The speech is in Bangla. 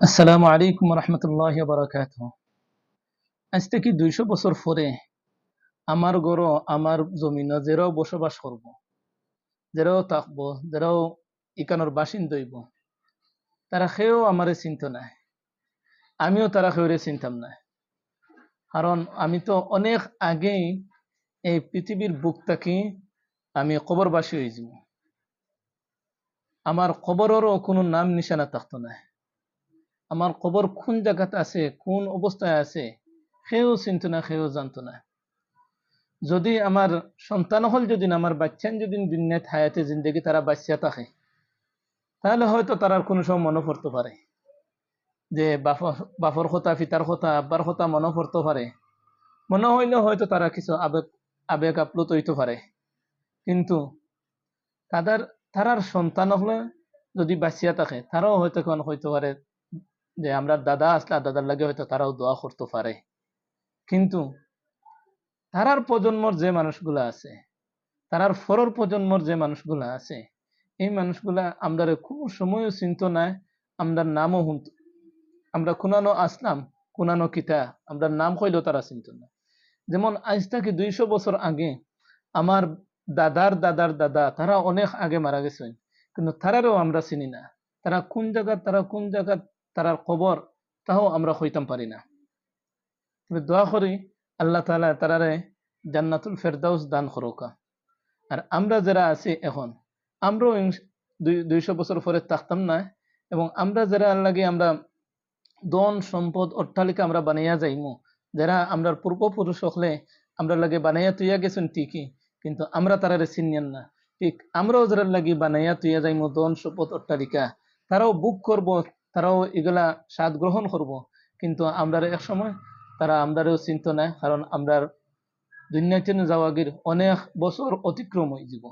আসসালামু আলাইকুম রহমতুল্লাহ বারাকাত আজ থেকে দুইশো বছর পরে আমার গড় আমার জমিন যেরাও বসবাস করব, যেরাও থাকব, যেরাও ইকানোর বাসিন্দ হইব, তারা খেয়েও আমারে চিন্ত নাই আমিও তারা খেয়ে চিনতাম না। কারণ আমি তো অনেক আগেই এই পৃথিবীর বুক থাকি আমি কবরবাসী যাব। আমার কবরেরও কোনো নাম নিশানা থাকতো না। আমার কবর কোন জায়গাতে আছে, কোন অবস্থায় আছে, সেও চিনত না, সেও জানতো না। যদি আমার সন্তান হল, যদি আমার বাচ্চান যদি দুনিয়াত হায়াতে জিন্দগি তারা বাচ্চা থাকে, তাহলে হয়তো তারার কোনো সময় মনে পড়তে পারে। যে বাপর কথা পিতার কথা, আব্বার কথা মনে পড়তে পারে। মনে হইলে হয়তো তারা কিছু আবেগ আবেগ আপ্লুত হইতে পারে। কিন্তু তাদের, তারার সন্তান হলে যদি বাঁচিয়া থাকে, তারাও হয়তো কোন হইতে পারে যে আমরা দাদা আসলে দাদার লাগে হয়তো তারাও দোয়া করতে পারে। কিন্তু তারার প্রজন্মর যে মানুষগুলা আছে, তারার ফরর প্রজন্মর যে মানুষগুলা আছে, এই মানুষগুলা আমরা খুব সময়ও চিন্ত নাই আমরা নামও হুন্ত আমরা কুনানো আসলাম, কুনানো কিতা আমরা নাম কইলেও তারা চিন্ত না। যেমন আজ থেকে দুইশো বছর আগে আমার দাদার দাদার দাদা, তারা অনেক আগে মারা গেছেন, কিন্তু তারারও আমরা চিনি না। তারা কোন জায়গা তারা কোন জায়গা তারার খবর তাও আমরা হইতাম পারি না। তবে দোয়া করি, আল্লাহ তালা তারারে জান্নাতুল ফেরদাউস দান করোকা। আর আমরা যারা আছি এখন, আমরাও দুইশো বছর পরে থাকতাম না, এবং আমরা যারা আল্লাহকে আমরা দন সম্পদ, অট্টালিকা আমরা বানাইয়া যাইমু, যারা আমরা পূর্বপুরুষ হলে আমরা লাগে বানাইয়া তুইয়া গেছেন ঠিকই, কিন্তু আমরা তারারে চিনিয়ান না। ঠিক আমরাও যারা লাগি বানাইয়া তুইয়া যাইমু দন সম্পদ, অট্টালিকা, তারাও বুক করব তারাও এগুলা স্বাদ গ্রহণ করব। কিন্তু আমরা এক সময় তারা আমরাও চিন্ত নাই, কারণ আমরার দুনিয়াতে যাওয়াগির অনেক বছর অতিক্রম হয়ে যাব।